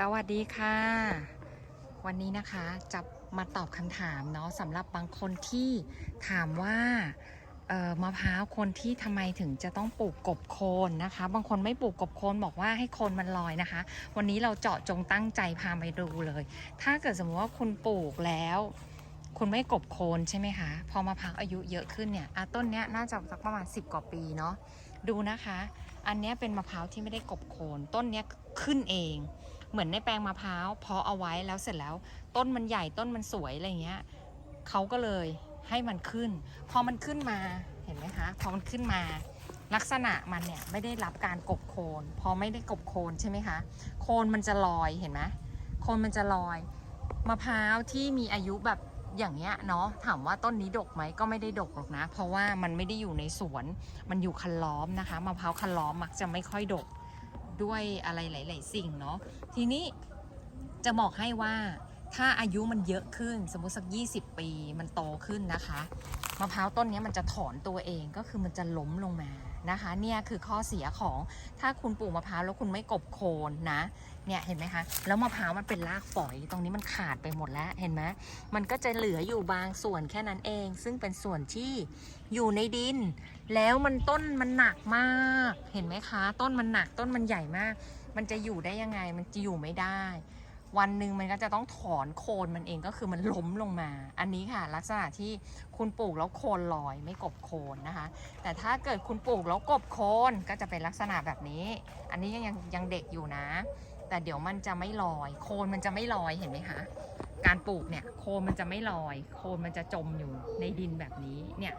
สวัสดีค่ะ วันนี้นะคะจะมาตอบคำถามเนาะสำหรับบางคนที่ถามว่ามะพร้าวคนที่ทำไมถึงจะต้องปลูกกบโคนนะคะ บางคนไม่ปลูกกบโคนบอกว่าให้โคนมันลอยนะคะ วันนี้เราเจาะจงตั้งใจพาไปดูเลย ถ้าเกิดสมมติว่าคุณปลูกแล้ว คุณไม่กบโคนใช่ไหมคะ พอมะพร้าวอายุเยอะขึ้นเนี่ยต้นเนี้ยน่าจะสักประมาณ 10 กว่าปีเนาะดูนะคะ อันเนี้ยเป็นมะพร้าวที่ไม่ได้กบโคนต้นเนี้ยขึ้นเอง เหมือนในแปลงมะพร้าวเพาะเอาไว้แล้วเสร็จแล้ว ต้นมันใหญ่ต้นมันสวยอะไรเงี้ยเขาก็เลยให้มันขึ้น พอมันขึ้นมาเห็นไหมคะ พอมันขึ้นมาลักษณะมันเนี่ยไม่ได้รับการกบโคน พอไม่ได้กบโคนใช่ไหมคะ โคนมันจะลอยเห็นไหมโคนมันจะลอย มะพร้าวที่มีอายุแบบอย่างเงี้ยเนาะถามว่าต้นนี้ดกไหมก็ไม่ได้ดกหรอกนะ เพราะว่ามันไม่ได้อยู่ในสวน มันอยู่คันล้อมนะคะมะพร้าวคันล้อมมักจะไม่ค่อยดก ด้วยอะไรหลาย ๆ สิ่งเนาะทีนี้จะบอกให้ว่าถ้าอายุมันเยอะขึ้นสมมติสัก 20 ปีมันโตขึ้นนะคะ มะพร้าวต้นนี้มันจะถอนตัวเองก็คือมันจะล้มลงมานะคะ เนี่ยคือข้อเสียของถ้าคุณปลูกมะพร้าวแล้วคุณไม่กบโคนนะเนี่ยเห็นไหมคะแล้วมะพร้าวมันเป็นรากฝอยตรงนี้มันขาดไปหมดแล้วเห็นไหมมันก็จะเหลืออยู่บางส่วนแค่นั้นเอง ซึ่งเป็นส่วนที่อยู่ในดิน แล้วมันต้นมันหนักมาก เห็นไหมคะ ต้นมันหนักต้นมันใหญ่มาก มันจะอยู่ได้ยังไงมันจะอยู่ไม่ได้ วันหนึ่งมันก็จะต้องถอนโคนมันเองก็คือมันล้มลงมา อันนี้ค่ะ ลักษณะที่คุณปลูกแล้วโคนลอยไม่กบโคนนะคะ แต่ถ้าเกิดคุณปลูกแล้วกบโคนก็จะเป็นลักษณะแบบนี้ อันนี้ยังยังยังเด็กอยู่นะ แต่เดี๋ยวมันจะไม่ลอย โคนมันจะไม่ลอยเห็นไหมคะการปลูกเนี่ยโคนมันจะไม่ลอย โคนมันจะจมอยู่ในดินแบบนี้เนี่ย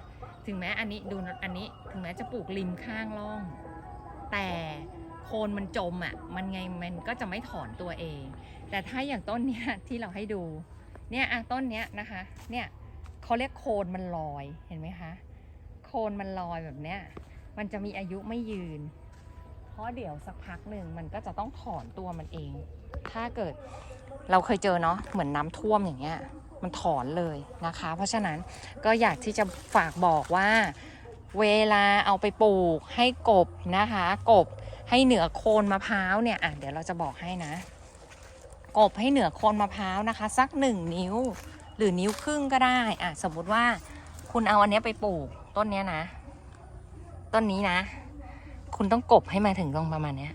ถึงแม้อันนี้ดูอันนี้ถึงแม้จะปลูกริมข้างร่อง แต่ โคนมันจมอะมันไงมันก็จะไม่ถอนตัวเอง แต่ถ้าอย่างต้นเนี้ยที่เราให้ดูเนี่ยอะต้นเนี้ยนะคะเนี่ยเขาเรียกโคนมันลอยเห็นไหมคะโคนมันลอยแบบเนี้ยมันจะมีอายุไม่ยืน เพราะเดี๋ยวสักพักหนึ่งมันก็จะต้องถอนตัวมันเอง ถ้าเกิดเราเคยเจอเนาะเหมือนน้ำท่วมอย่างเงี้ยมันถอนเลยนะคะ เพราะฉะนั้นก็อยากที่จะฝากบอกว่า เวลาเอาไปปลูกให้กบนะคะ กบ ให้เหนือโคนมะพร้าวเนี่ยอะเดี๋ยวเราจะบอกให้นะ กบให้เหนือโคนมะพร้าวนะคะ สักหนึ่งนิ้ว หรือนิ้วครึ่งก็ได้อะสมมุติว่าคุณเอาอันเนี้ยไปปลูกต้นเนี้ยนะ ต้นนี้นะ คุณต้องกบให้มาถึงตรงประมาณเนี้ย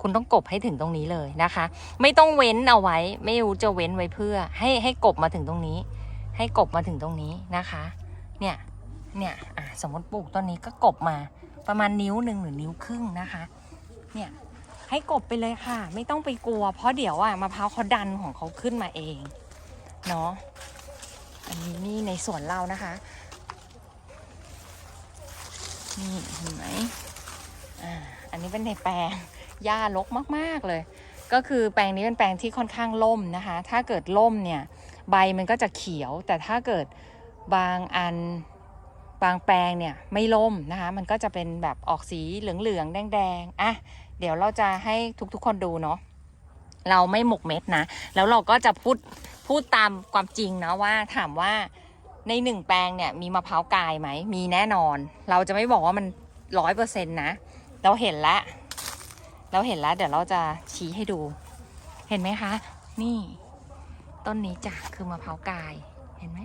คุณต้องกบให้ถึงตรงนี้เลยนะคะ ไม่ต้องเว้นเอาไว้ ไม่รู้จะเว้นไว้เพื่อ ให้ให้กบมาถึงตรงนี้ ให้กบมาถึงตรงนี้นะคะ เนี่ยเนี่ยอะสมมติปลูกต้นนี้ก็กบมา ประมาณนิ้วหนึ่งหรือนิ้วครึ่งนะคะ เนี่ยให้กบไปเลยค่ะ ไม่ต้องไปกลัว เพราะเดี๋ยวอะมะพร้าวเขาดันของเขาขึ้นมาเองเนาะอันนี้นี่ในสวนเรานะคะ นี่เห็นไหมอ่าอันนี้เป็นในแปลงหญ้ารกมากๆเลย ก็คือแปลงนี้เป็นแปลงที่ค่อนข้างล่มนะคะ ถ้าเกิดล่มเนี่ย ใบมันก็จะเขียวแต่ถ้าเกิดบางอัน บางแปลงเนี่ยไม่ล่มนะคะ มันก็จะเป็นแบบออกสีเหลืองๆแดงๆอะเดี๋ยวเราจะให้ทุกๆคนดูเนาะเราไม่หมกเม็ดนะ แล้วเราก็จะพูดพูดตามความจริงนะว่าถามว่าในหนึ่งแปลงเนี่ยมีมะพร้าวกายไหม มีแน่นอน เราจะไม่บอกว่ามันร้อยเปอร์เซ็นต์นะ เราเห็นล้วเราเห็นแล้ว เดี๋ยวเราจะชี้ให้ดู เห็นไหมคะ นี่ ต้นนี้จ้ะคือมะพร้าวกาย เห็นไหม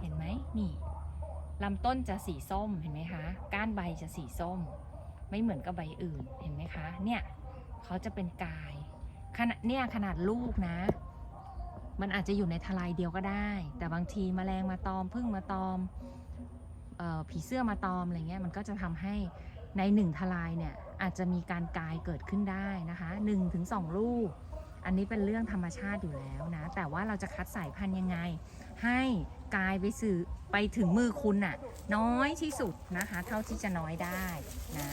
เห็นไหมนี่ ลำต้นจะสีส้มเห็นไหมคะ ก้านใบจะสีส้ม ไม่เหมือนกับใบอื่นเห็นไหมคะ เนี่ยเขาจะเป็นกายขนาดเนี่ยขนาดลูกนะ มันอาจจะอยู่ในทลายเดียวก็ได้ แต่บางทีแมลงมาตอมพึ่งมาตอมออผีเสื้อมาตอมอะไรเงี้ยมันก็จะทำให้ในหนึ่งทลายเนี่ยอาจจะมีการกายเกิดขึ้นได้นะคะ1นถึงสลูก อันนี้เป็นเรื่องธรรมชาติอยู่แล้วนะ แต่ว่าเราจะคัดสายพันธุ์ยังไง ให้ กายไปสื่อไปถึงมือคุณน่ะ น้อยที่สุดนะคะ เท่าที่จะน้อยได้นะ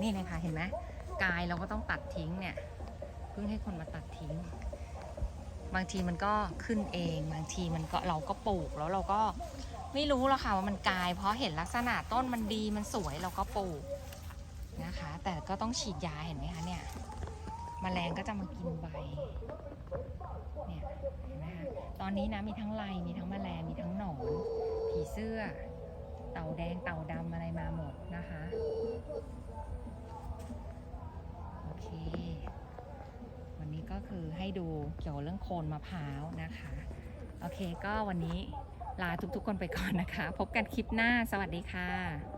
นี่เลยค่ะเห็นไหมกายเราก็ต้องตัดทิ้งเนี่ยเพิ่งให้คนมาตัดทิ้ง บางทีมันก็ขึ้นเอง บางทีมันก็เราก็ปลูกแล้วเราก็ไม่รู้หรอกค่ะว่ามันกลาย เพราะเห็นลักษณะต้นมันดีมันสวยเราก็ปลูกนะคะ แต่ก็ต้องฉีดยาเห็นไหมคะเนี่ย มแมลงก็จะมากินใบเนี่ยเห็นไหมคะตอนนี้นะมีทั้งไลมีทั้งแมลงมีทั้งหนอนผีเสื้อ เต่าแดงเต่าดำอะไรมาหมดนะคะโอเค วันนี้ก็คือให้ดูเกี่ยวกับเรื่องโคนมะพร้าวนะคะ โอเคก็วันนี้ลาทุกๆคนไปก่อนนะคะ พบกันคลิปหน้าสวัสดีค่ะ